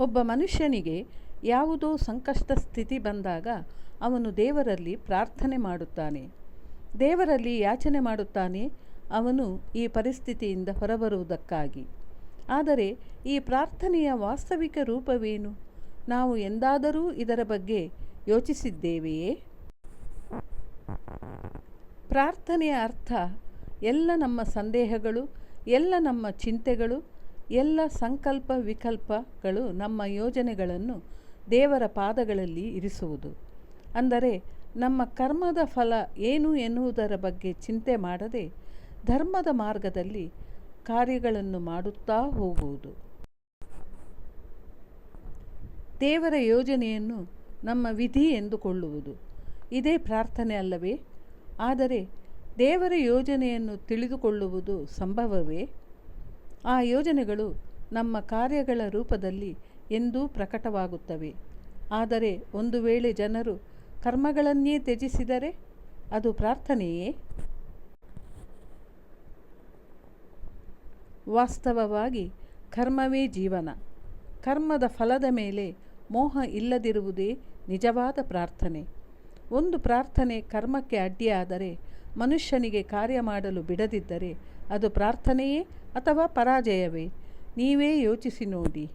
ಒಬ್ಬ ಮನುಷ್ಯನಿಗೆ ಯಾವುದೋ ಸಂಕಷ್ಟ ಸ್ಥಿತಿ ಬಂದಾಗ ಅವನು ದೇವರಲ್ಲಿ ಪ್ರಾರ್ಥನೆ ಮಾಡುತ್ತಾನೆ. ದೇವರಲ್ಲಿ ಯಾಚನೆ ಮಾಡುತ್ತಾನೆ? ಅವನು ಈ ಪರಿಸ್ಥಿತಿಯಿಂದ ಹೊರಬರುವುದಕ್ಕಾಗಿ. ಆದರೆ ಈ ಪ್ರಾರ್ಥನೆಯ ವಾಸ್ತವಿಕ ರೂಪವೇನು? ನಾವು ಎಂದಾದರೂ ಇದರ ಬಗ್ಗೆ ಯೋಚಿಸಿದ್ದೇವೆಯೇ? ಪ್ರಾರ್ಥನೆಯ ಅರ್ಥ ಎಲ್ಲ ನಮ್ಮ ಸಂದೇಹಗಳು, ಎಲ್ಲ ನಮ್ಮ ಚಿಂತೆಗಳು ಎಲ್ಲ ಸಂಕಲ್ಪ ವಿಕಲ್ಪಗಳು ನಮ್ಮ ಯೋಜನೆಗಳನ್ನು ದೇವರ ಪಾದಗಳಲ್ಲಿ ಇರಿಸುವುದು. ಅಂದರೆ ನಮ್ಮ ಕರ್ಮದ ಫಲ ಏನು ಎನ್ನುವುದರ ಬಗ್ಗೆ ಚಿಂತೆ ಮಾಡದೆ ಧರ್ಮದ ಮಾರ್ಗದಲ್ಲಿ ಕಾರ್ಯಗಳನ್ನು ಮಾಡುತ್ತಾ ಹೋಗುವುದು. ದೇವರ ಯೋಜನೆಯನ್ನು ನಮ್ಮ ವಿಧಿ ಎಂದುಕೊಳ್ಳುವುದು. ಇದೇ ಪ್ರಾರ್ಥನೆ ಅಲ್ಲವೇ? ಆದರೆ ದೇವರ ಯೋಜನೆಯನ್ನು ತಿಳಿದುಕೊಳ್ಳುವುದು ಸಂಭವವೇ? ಆ ಯೋಜನೆಗಳು ನಮ್ಮ ಕಾರ್ಯಗಳ ರೂಪದಲ್ಲಿ ಎಂದೂ ಪ್ರಕಟವಾಗುತ್ತವೆ. ಆದರೆ ಒಂದು ವೇಳೆ ಜನರು ಕರ್ಮಗಳನ್ನೇ ತ್ಯಜಿಸಿದರೆ ಅದು ಪ್ರಾರ್ಥನೆಯೇ? ವಾಸ್ತವವಾಗಿ ಕರ್ಮವೇ ಜೀವನ. ಕರ್ಮದ ಫಲದ ಮೇಲೆ ಮೋಹ ಇಲ್ಲದಿರುವುದೇ ನಿಜವಾದ ಪ್ರಾರ್ಥನೆ. ಒಂದು ಪ್ರಾರ್ಥನೆ ಕರ್ಮಕ್ಕೆ ಅಡ್ಡಿಯಾದರೆ ಮನುಷ್ಯನಿಗೆ ಕಾರ್ಯ ಮಾಡಲು ಬಿಡದಿದ್ದರೆ ಅದು ಪ್ರಾರ್ಥನೆಯೇ ಅಥವಾ ಪರಾಜಯವೇ? ನೀವೇ ಯೋಚಿಸಿ ನೋಡಿ.